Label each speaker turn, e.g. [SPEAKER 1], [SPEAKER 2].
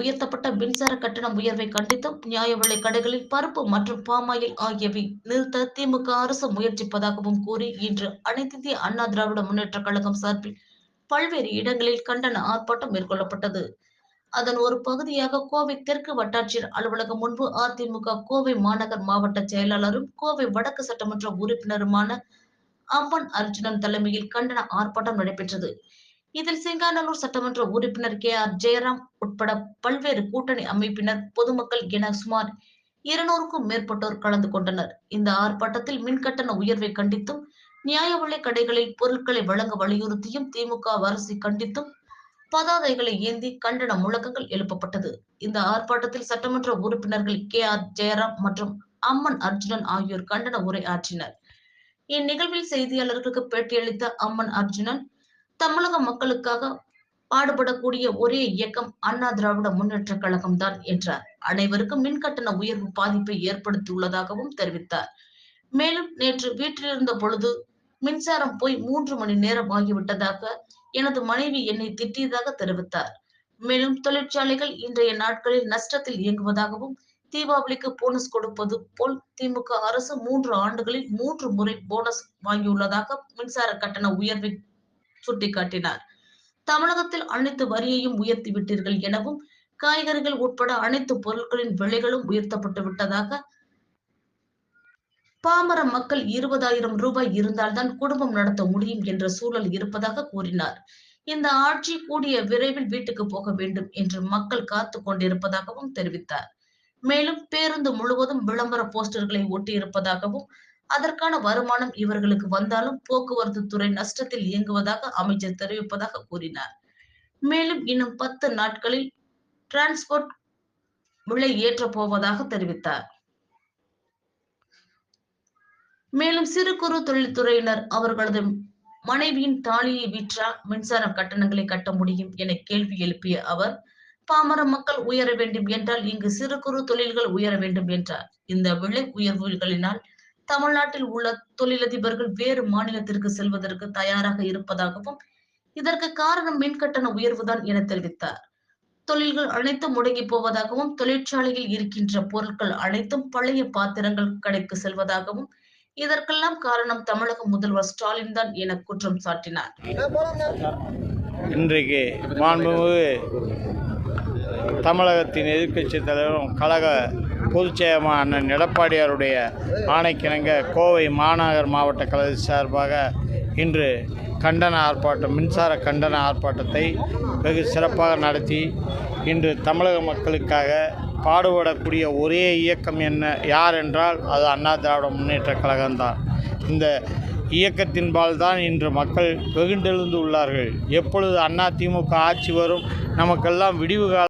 [SPEAKER 1] உயர்த்தப்பட்ட மின்சார கட்டணம் உயர்வை கண்டித்து நியாய விலை கடைகளில் பருப்பு மற்றும் பாமாயில் ஆகியவை நிறுத்த திமுக அரசு முயற்சிப்பதாகவும் கூறி இன்று அனைத்திந்திய அண்ணா திராவிட முன்னேற்ற கழகம் சார்பில் பல்வேறு இடங்களில் கண்டன ஆர்ப்பாட்டம் மேற்கொள்ளப்பட்டது. அதன் ஒரு பகுதியாக கோவை தெற்கு வட்டாட்சியர் அலுவலகம் முன்பு அதிமுக கோவை மாநகர் மாவட்ட செயலாளரும் கோவை வடக்கு சட்டமன்ற உறுப்பினருமான அம்பன் அர்ஜுனன் தலைமையில் கண்டன ஆர்ப்பாட்டம் நடைபெற்றது. இதில் சிங்காநல்லூர் சட்டமன்ற உறுப்பினர் கே ஆர் ஜெயராம் உட்பட பல்வேறு கூட்டணி அமைப்பினர் பொதுமக்கள் என சுமார் இருநூறுக்கும் மேற்பட்டோர் கலந்து கொண்டனர். இந்த ஆர்ப்பாட்டத்தில் மின்கட்டண உயர்வை கண்டித்தும் நியாய விலை கடைகளில் பொருட்களை வழங்க வலியுறுத்தியும் திமுக அரசை கண்டித்தும் பதாதைகளை ஏந்தி கண்டன முழக்கங்கள் எழுப்பப்பட்டது. இந்த ஆர்ப்பாட்டத்தில் சட்டமன்ற உறுப்பினர்கள் கே ஆர் ஜெயராம் மற்றும் அம்மன் அர்ஜுனன் ஆகியோர் கண்டன உரை ஆற்றினர். இந்நிகழ்வில் செய்தியாளர்களுக்கு பேட்டியளித்த அம்மன் அர்ஜுனன் தமிழக மக்களுக்காக பாடுபடக்கூடிய ஒரே இயக்கம் அண்ணா திராவிட முன்னேற்ற கழகம் தான் என்றார் அனைவருக்கும் மின்கட்டண உயர்வு பாதிப்பை ஏற்படுத்தியுள்ளதாகவும் தெரிவித்தார். மேலும் நேற்று வீட்டிலிருந்த பொழுது மின்சாரம் போய் மூன்று மணி நேரம் ஆகிவிட்டதாக எனது மனைவி என்னை திட்டியதாக தெரிவித்தார். மேலும் தொழிற்சாலைகள் இன்றைய நாட்களில் நஷ்டத்தில் இயங்குவதாகவும் தீபாவளிக்கு போனஸ் கொடுப்பது போல் திமுக அரசு மூன்று ஆண்டுகளில் மூன்று முறை போனஸ் வாங்கியுள்ளதாக மின்சார கட்டண உயர்வை சுட்டிக்காட்டினார் தமிழகத்தில் அனைத்து வரியையும் உயர்த்தி விட்டீர்கள் எனவும் காய்கறிகள் உட்பட அனைத்து பொருட்களின் விலைகளும் உயர்த்தப்பட்டு விட்டதாக பாமர மக்கள் இருபதாயிரம் ரூபாய் இருந்தால்தான் குடும்பம் நடத்த முடியும் என்ற சூழல் இருப்பதாக கூறினார். இந்த ஆட்சி கூடிய விரைவில் வீட்டுக்கு போக வேண்டும் என்று மக்கள் காத்து கொண்டிருப்பதாகவும் தெரிவித்தார். மேலும் பேருந்து முழுவதும் விளம்பர போஸ்டர்களை ஒட்டியிருப்பதாகவும் அதற்கான வருமானம் இவர்களுக்கு வந்தாலும் போக்குவரத்து துறை நஷ்டத்தில் இயங்குவதாக அமைச்சர் தெரிவிப்பதாக கூறினார். மேலும் இன்னும் பத்து நாட்களில் டிரான்ஸ்போர்ட் விலை ஏற்றப் போவதாக தெரிவித்தார். மேலும் சிறு குறு தொழில்துறையினர் அவர்களது மனைவியின் தாலியை விற்றால் மின்சார கட்டணங்களை கட்ட முடியும் என கேள்வி எழுப்பிய அவர் பாமர மக்கள் உயர வேண்டும் என்றால் இங்கு சிறு குறு தொழில்கள் உயர வேண்டும் என்றார். இந்த விலை உயர்வுகளினால் தமிழ்நாட்டில் உள்ள தொழிலதிபர்கள் வேறு மாநிலத்திற்கு செல்வதற்கு தயாராக இருப்பதாகவும் இதற்கு காரணம் மின்கட்டண உயர்வுதான் என தெரிவித்தார். தொழில்கள் அனைத்தும் முடங்கி போவதாகவும் தொழிற்சாலையில் இருக்கின்ற பொருட்கள் அனைத்தும் பழைய பாத்திரங்கள் கடைக்கு செல்வதாகவும் இதற்கெல்லாம் காரணம் தமிழக முதல்வர் ஸ்டாலின் தான் என குற்றம் சாட்டினார்.
[SPEAKER 2] இன்றைக்கு மாண்புமிகு தமிழகத்தின் எதிர்கட்சி தலைவரும் கழக பொதுச்செயலர் அண்ணன் எடப்பாடியாருடைய ஆணைக்கிணங்க கோவை மாநகர் மாவட்ட கழக சார்பாக இன்று கண்டன ஆர்ப்பாட்டம் மின்சார கண்டன ஆர்ப்பாட்டத்தை வெகு சிறப்பாக நடத்தி இன்று தமிழக மக்களுக்காக பாடுபடக்கூடிய ஒரே இயக்கம் என்ன யார் என்றால் அது அண்ணா திராவிட முன்னேற்ற கழகம்தான் இந்த இயக்கத்தின்பால் தான் இன்று மக்கள் வெகுண்டெழுந்து உள்ளார்கள். எப்பொழுது அண்ணா திமுக ஆட்சி வரும் நமக்கெல்லாம் விடிவு காலம்